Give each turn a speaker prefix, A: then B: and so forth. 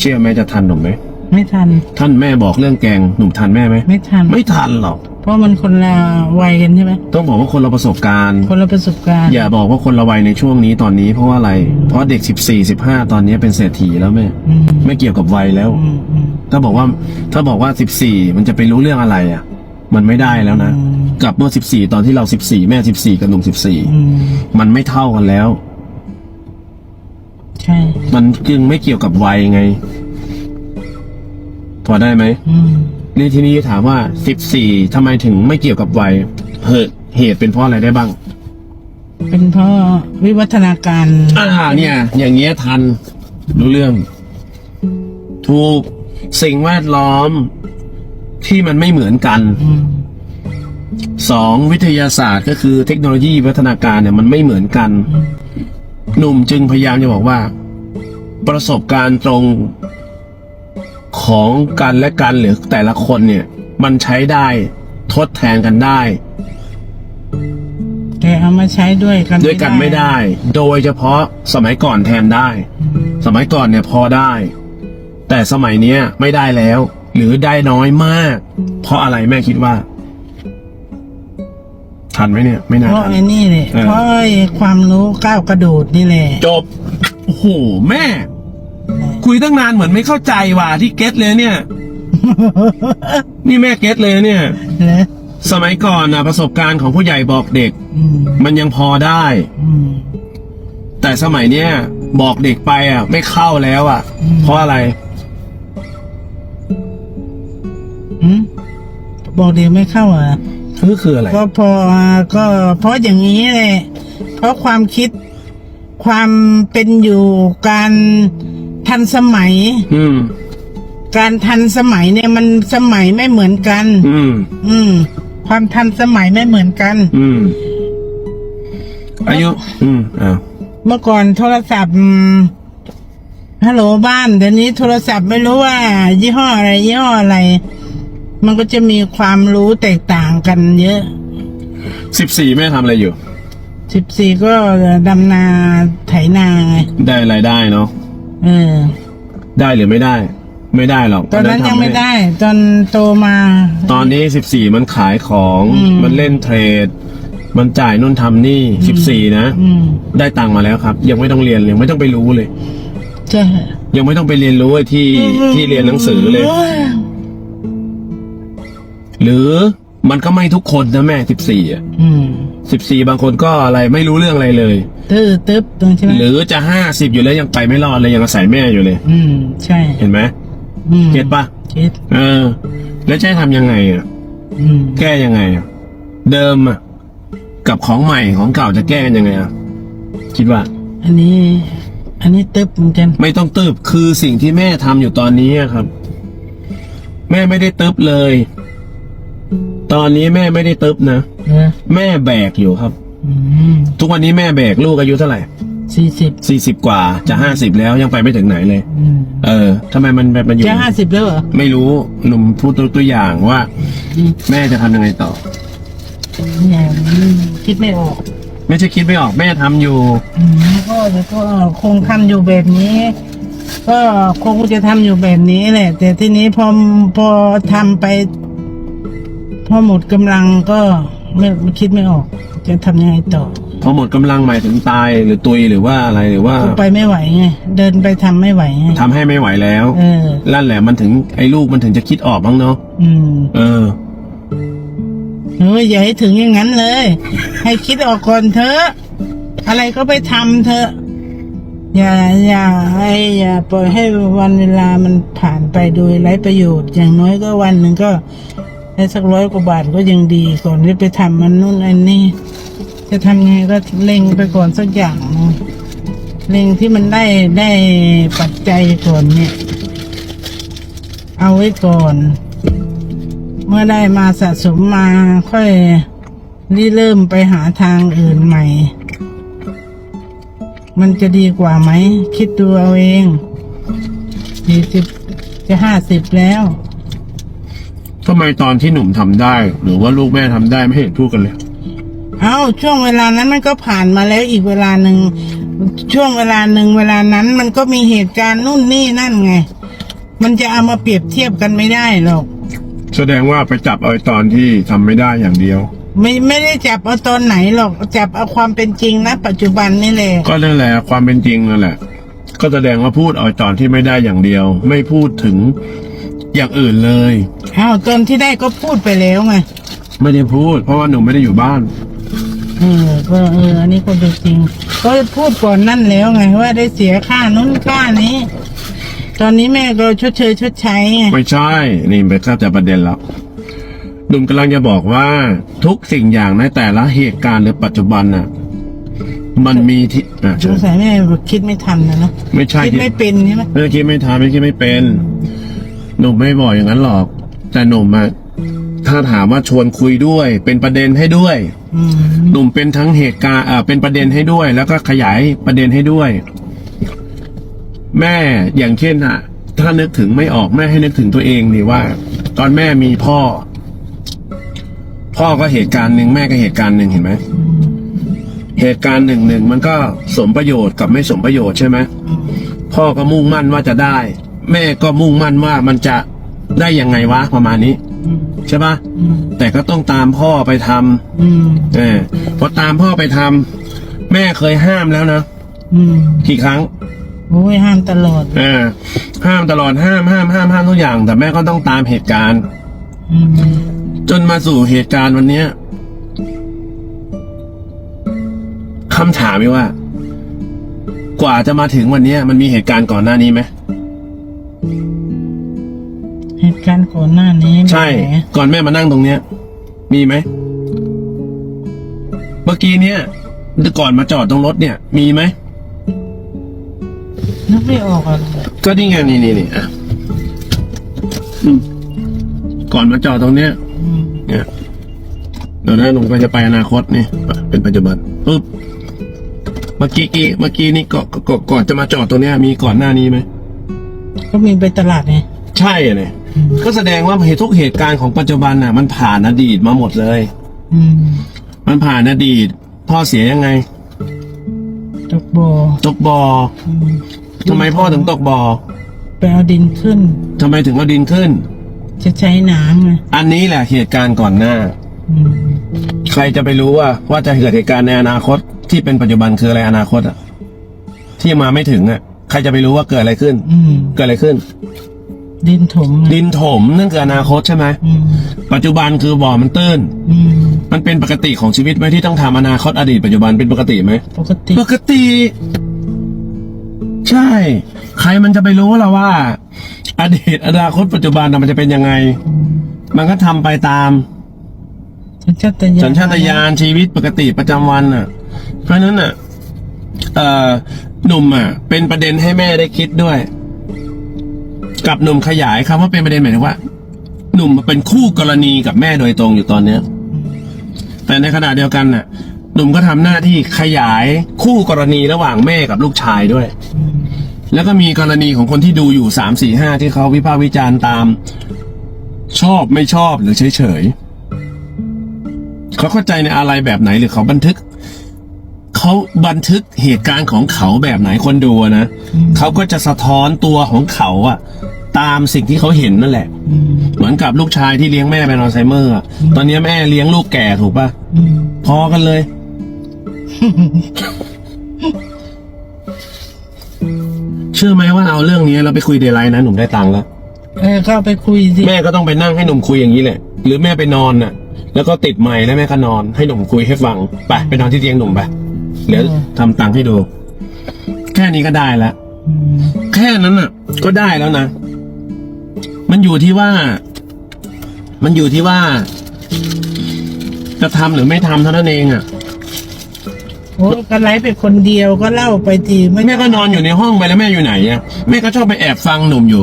A: เชื่อไหมจะทันหนุ่มไหม
B: ไม่ทัน
A: ท่านแม่บอกเรื่องแกงหนุ่มทันแม่ไหม
B: ไม่ทัน
A: ไม่ทันหรอก
B: เพราะมันคนละวัยกันใช่ไหม
A: ต้องบอกว่าคนเราประสบการณ์
B: คนละประสบการณ์
A: อย่าบอกว่าคนละวัยในช่วงนี้ตอนนี้เพราะว่าอะไร เพราะเด็กสิบสี่สิบห้าตอนนี้เป็นเศรษฐีแล้วแม่
B: อืม
A: ไม่เกี่ยวกับวัยแล้ว
B: อืมอืม
A: ถ้าบอกว่าถ้าบอกว่าสิบสี่มันจะไปรู้เรื่องอะไรอะ มันไม่ได้แล้วนะ
B: อืม
A: กับเมื่อสิบสี่ตอนที่เราสิบสี่แม่สิบสี่กับหนุ่มสิบสี่
B: อืม
A: มันไม่เท่ากันแล้ว
B: ใช่
A: มันจึงไม่เกี่ยวกับวัยไง พอได้ไหม
B: อืม
A: นี่ทีนี้ถามว่าสิบสี่ทำไมถึงไม่เกี่ยวกับวัยเหตุเหตุเป็นเพราะอะไรได้บ้าง
B: เป็นเพราะวิวัฒนาการ
A: อ่าเนี่ย อย่างเงี้ยทัน รู้เรื่อง ถูกสิ่งแวดล้อมที่มันไม่เหมือนกัน
B: อืม
A: สองวิทยาศาสตร์ก็คือเทคโนโลยีวัฒนาการเนี่ยมันไม่เหมือนกัน หนุ่มจึงพยายามจะบอกว่า ประสบการณ์ตรงของกันและกันหรือแต่ละคนเนี่ย มันใช้ได้ทดแทนกันได้
B: แต่เอามาใช้ด้วยกัน
A: ด้วยกันไม่ได้ โดยเฉพาะสมัยก่อนแทนได้ สมัยก่อนเนี่ยพอได้ แต่สมัยเนี้ยไม่ได้แล้ว หรือได้น้อยมาก เพราะอะไรแม่คิดว่า ทันไหมเนี่ย ไม่น่า
B: เพราะ
A: ทัน
B: ไอ้นี่แหละ
A: เออ
B: เพราะไอ้ความรู้ก้าวกระโดดนี่แหละ
A: จบ โอ้โห แม่ คุยตั้งนานเหมือนไม่เข้าใจว่ะที่เก็ตเลยเนี่ย นี่แม่เก็ตเลยเนี่ย
B: นะ
A: สมัยก่อนนะประสบการณ์ของผู้ใหญ่บอกเด็ก
B: อืม
A: มันยังพอได้
B: อืม
A: แต่สมัยเนี้ยบอกเด็กไปอะ ไม่เข้าแล้วอะ
B: อืม
A: เพราะอะไร
B: หืมบอกเดี๋ยวไม่เข้าอะ
A: คือคืออะไร
B: ก็พอก็เพราะอย่างนี้แหละเพราะความคิดความเป็นอยู่การทันสมัย
A: อืม
B: การทันสมัยเนี่ยมันสมัยไม่เหมือนกัน
A: อืม
B: อืม ความทันสมัยไม่เหมือนกัน
A: อืม อายุ อืมอ้าว
B: เมื่อก่อนโทรศัพท์อืมฮัลโหลบ้านเดี๋ยวนี้โทรศัพท์ไม่รู้ว่า ยี่ห้ออะไรยี่ห้ออะไร มันก็จะมีความรู้แตกต่างกันเยอะ
A: สิบสี่แม่ทำอะไรอยู่
B: สิบสี่ก็ดำนาไถนาไง
A: ได้รายได้เนาะ
B: เออ
A: ได้หรือไม่ได้ ไม่ได้หรอก
B: ตอนนั้นยังไม่ได้ ตอนโตมา
A: ตอนนี้สิบสี่มันขายของ
B: อืม
A: มันเล่นเทรด มันจ่ายนู่นทำนี่สิบสี่นะ
B: อืม
A: ได้ตังค์มาแล้วครับ ยังไม่ต้องเรียนยังไม่ต้องไปรู้เลย
B: ใช่
A: ยังไม่ต้องไปเรียนรู้ไอ้ที่ที่เรียนหนังสือเลย หรือมันก็ไม่ทุกคนนะแม่สิบสี่อะ
B: อืม
A: สิบสี่บางคนก็อะไรไม่รู้เรื่องอะไรเลย
B: ตื้อตึ๊บตรงใช่ไหม
A: หรือจะห้าสิบอยู่แล้วยังไปไม่รอดเลยยังอาศัยแม่อยู่เลย
B: อืม ใช่
A: เห็นไหม
B: อืม
A: เก็ตปะ
B: เก็ต
A: เออ แล้วจะให้ทำยังไงอะ
B: อืม
A: แก้ยังไงอะเดิมอะกับของใหม่ของเก่าจะแก้กันยังไงอะคิดว่า
B: อันนี้ อันนี้ตึ๊บเหมือนกัน
A: ไม่ต้องตืบคือสิ่งที่แม่ทำอยู่ตอนนี้อะครับ แม่ไม่ได้ตึบเลย ตอนนี้แม่ไม่ได้ตึบนะ
B: เนอะ
A: แม่แบกอยู่ครับ
B: อืม
A: ทุกวันนี้แม่แบกลูกอายุเท่าไหร่
B: สี่สิบ
A: สี่สิบกว่าจะห้าสิบแล้วยังไปไม่ถึงไหนเลย
B: อืม
A: เออทำไมมันแบบมันอยู่
B: จะห้าสิบแล้วเหรอ
A: ไม่รู้หนุ่มพูดตัวตัวอย่างว่า
B: อืม
A: แม่จะทำยังไงต่อ
B: เนี่ยคิดไม่ออก
A: ไม่ใช่คิดไม่ออกแม่ทำอยู่
B: อืมก็แล้วก็คงทำอยู่แบบนี้ ก็คงจะทำอยู่แบบนี้แหละ แต่ทีนี้พอพอทำไป พอหมดกำลังก็ไม่ไม่คิดไม่ออก จะทำยังไงต่อ
A: พอหมดกำลังหมายถึงตายหรือตุยหรือว่าอะไรหรือว่า
B: ไปไม่ไหวไงเดินไปทำไม่ไหวไง
A: ทำให้ไม่ไหวแล้ว
B: เออ
A: นั่นแหละมันถึงไอ้ลูกมันถึงจะคิดออกบ้างเนาะ
B: อืม
A: เออ
B: เอออย่าให้ถึงอย่างนั้นเลย ให้คิดออกก่อนเถอะอะไรก็ไปทำเถอะ อย่าอย่าให้อย่าปล่อยให้วันเวลามันผ่านไปโดยไร้ประโยชน์ อย่างน้อยก็วันหนึ่งก็ ได้สักร้อยกว่าบาทก็ยังดีก่อนที่ไปทำมันนู่นอันนี้ จะทำไงก็เล็งไปก่อนสักอย่างเล็งที่มันได้ได้ปัจจัยก่อนเนี่ย เอาไว้ก่อน เมื่อได้มาสะสมมาค่อยริเริ่มไปหาทางอื่นใหม่ มันจะดีกว่าไหม คิดดูเอาเองสี่สิบจะห้าสิบแล้ว
A: ทำไมตอนที่หนุ่มทำได้ หรือว่าลูกแม่ทำได้ไม่เห็นพูดกันเลย
B: เอาช่วงเวลานั้นมันก็ผ่านมาแล้วอีกเวลาหนึ่งช่วงเวลาหนึ่งเวลานั้นมันก็มีเหตุการณ์นู่นนี่นั่นไง มันจะเอามาเปรียบเทียบกันไม่ได้หรอก
A: แสดงว่าไปจับเอาไอ้ตอนที่ทำไม่ได้อย่างเดียว
B: ไม่ไม่ได้จับเอาตอนไหนหรอกจับเอาความเป็นจริงนะ ปัจจุบันนี่แหละ
A: ก็นั่นแหละความเป็นจริงนั่นแหละ ก็แสดงว่าพูดเอาไอ้ตอนที่ไม่ได้อย่างเดียว ไม่พูดถึง อย่างอื่นเลย
B: อ้าวตอนที่ได้ก็พูดไปแล้วไง
A: ไม่ได้พูด เพราะว่าหนูไม่ได้อยู่บ้าน
B: เออก็เอออันนี้ก็เป็นจริง ก็พูดก่อนนั่นแล้วไงว่าได้เสียค่านู้นค่านี้ ตอนนี้แม่ก็ชดเชยชดใช้ไง
A: ไม่ใช่ นี่ไปเข้าใจประเด็นแล้วหนุ่มกำลังจะบอกว่าทุกสิ่งอย่างในแต่ละเหตุการณ์หรือปัจจุบันน่ะ มันมีที่อะ
B: ส
A: เชิ
B: ง
A: ญ
B: สัยแม่คิดไม่ทันนะเนอะ
A: ไม่ใช่
B: คิด
A: ที่
B: ไม่เป็นใช่ไหม
A: ไม่คิดไม่ทำไม่คิดไม่เป็น หนุ่มไม่บอกอย่างนั้นหรอก แต่หนุ่มอะถ้าถามว่าชวนคุยด้วย เป็นประเด็นให้ด้วย
B: อืม
A: หนุ่มเป็นทั้งเหตุการณ์อ่าเป็นประเด็นให้ด้วย แล้วก็ขยายประเด็นให้ด้วย แม่อย่างเช่นอะถ้านึกถึงไม่ออกแม่ให้นึกถึงตัวเองดีว่า ตอนแม่มีพ่อ พ่อก็เหตุการณ์หนึ่งแม่ก็เหตุการณ์หนึ่งเห็นไหมเหตุการณ์หนึ่งหนึ่งมันก็สมประโยชน์กับไม่สมประโยชน์ใช่ไหม
B: อืม
A: พ่อก็มุ่งมั่นว่าจะได้ แม่ก็มุ่งมั่นว่ามันจะได้ยังไงวะประมาณนี้
B: อืม
A: ใช่ปะ
B: อืม
A: แต่ก็ต้องตามพ่อไปทำ
B: อืม
A: เออพอตามพ่อไปทำแม่เคยห้ามแล้วนะ
B: อืม
A: กี่ครั้ง
B: โอ้ยห้ามตลอด
A: เออห้ามตลอดห้ามห้ามห้ามห้ามทุกอย่าง แต่แม่ก็ต้องตามเหตุการณ์
B: อืม
A: จนมาสู่เหตุการณ์วันเนี้ยคำถามมีว่า กว่าจะมาถึงวันเนี้ยมันมีเหตุการณ์ก่อนหน้านี้ไหม
B: เห ตุการณ์ก่อนหน้านี้
A: ใช่
B: แหม
A: ก่อนแม่มานั่งตรงเนี้ย มีไหม เมื่อกี้เนี้ยก่อนมาจอดตรงรถเนี่ย มีไหม
B: นึกไม่ออกอะ
A: ก็นี่ไงนี่นี่นี่อะอืมก่อนมาจอดตรงเนี้ย
B: อืม
A: เนี่ยเดี๋ยวนะหนุ่มก็จะไปอนาคตนี่เป็นปัจจุบันปุ๊บเมื่อกี้กี้เมื่อกี้นี่ก่อนก่อนก่อนจะมาจอดตรงเนี้ยมีก่อนหน้านี้ไหม
B: ก็มีไปตลาดไง
A: ใช่เลย
B: อืม
A: ก็แสดงว่าเหตุทุกเหตุการณ์ของปัจจุบันน่ะ มันผ่านอดีตมาหมดเลย
B: อืม
A: มันผ่านอดีต พ่อเสียยังไง
B: ตกบ่อ
A: ตกบ่อ
B: อืม
A: ทำไมพ่อถึงตกบ่อ
B: ไปเอาดินขึ้น
A: ทำไมถึงเอาดินขึ้น
B: จะใช้น้ำไง
A: อันนี้แหละเหตุการณ์ก่อนหน้า
B: อืม
A: ใครจะไปรู้ว่าว่าจะเกิดเหตุการณ์ในอนาคตที่เป็นปัจจุบันคืออะไรอนาคตอะที่มาไม่ถึงอะใครจะไปรู้ว่าเกิดอะไรขึ้น
B: อืม
A: เกิดอะไรขึ้น
B: ดินถมไง
A: ดินถมนั่นคืออนาคตใช่ไหม
B: อืม
A: ปัจจุบันคือบ่อมันตื้น
B: อืม
A: มันเป็นปกติของชีวิตไหมที่ต้องทำอนาคตอดีตปัจจุบันเป็นปกติไหม
B: ปกติ
A: ปกติ ใช่ ใครมันจะไปรู้ล่ะว่า อดีตอนาคตปัจจุบันน่ะมันจะเป็นยังไง
B: อืม
A: มันก็ทำไปตาม
B: สัญชาตญาณ
A: สัญชาตญาณชีวิตปกติประจำวันอะ เพราะฉะนั้นอะเอ่อหนุ่มอะ เป็นประเด็นให้แม่ได้คิดด้วย กับหนุ่มขยายคำว่าเป็นประเด็นหมายถึงว่า หนุ่มเป็นคู่กรณีกับแม่โดยตรงอยู่ตอนเนี้ย แต่ในขณะเดียวกันน่ะ หนุ่มก็ทำหน้าที่ขยายคู่กรณีระหว่างแม่กับลูกชายด้วย แล้วก็มีกรณีของคนที่ดูอยู่สามสี่ห้าที่เขาวิพากษ์วิจารณ์ตาม ชอบไม่ชอบหรือเฉยเฉยเขาเข้าใจในอะไรแบบไหนหรือเขาบันทึกเขาบันทึกเหตุการณ์ของเขาแบบไหนคนดูนะเขาก็จะสะท้อนตัวของเขาอะ ตามสิ่งที่เขาเห็นนั่นแหละ
B: อืม
A: เหมือนกับลูกชายที่เลี้ยงแม่เป็นอัลไซเมอร์อะตอนนี้แม่เลี้ยงลูกแก่ถูกปะ
B: อืม
A: พอกันเลย เชื่อไหมว่าเอาเรื่องนี้เราไปคุยเดย์ไลน์นะหนุ่มได้ตังค์แล้ว
B: เออก็เอาไปคุยสิ
A: แม่ก็ต้องไปนั่งให้หนุ่มคุยอย่างนี้แหละ หรือแม่ไปนอนน่ะ แล้วก็ติดไมค์แล้วแม่ก็นอน ให้หนุ่มคุยให้ฟังไปไปนอนที่เตียงหนุ่มไปเดี๋ยวทำตังค์ให้ดู แค่นี้ก็ได้แล้ว
B: อืม
A: แค่นั้นน่ะ ก็ได้แล้วนะ มันอยู่ที่ว่า มันอยู่ที่ว่า จะทำหรือไม่ทำเท่านั้นเองอะ
B: โอ้ยก็ไลฟ์ไปคนเดียวก็เล่าไปทีไม่
A: แม่ก็นอนอยู่ในห้องไปแล้วแม่อยู่ไหนอะแม่ก็ชอบไปแอบฟังหนุ่มอยู่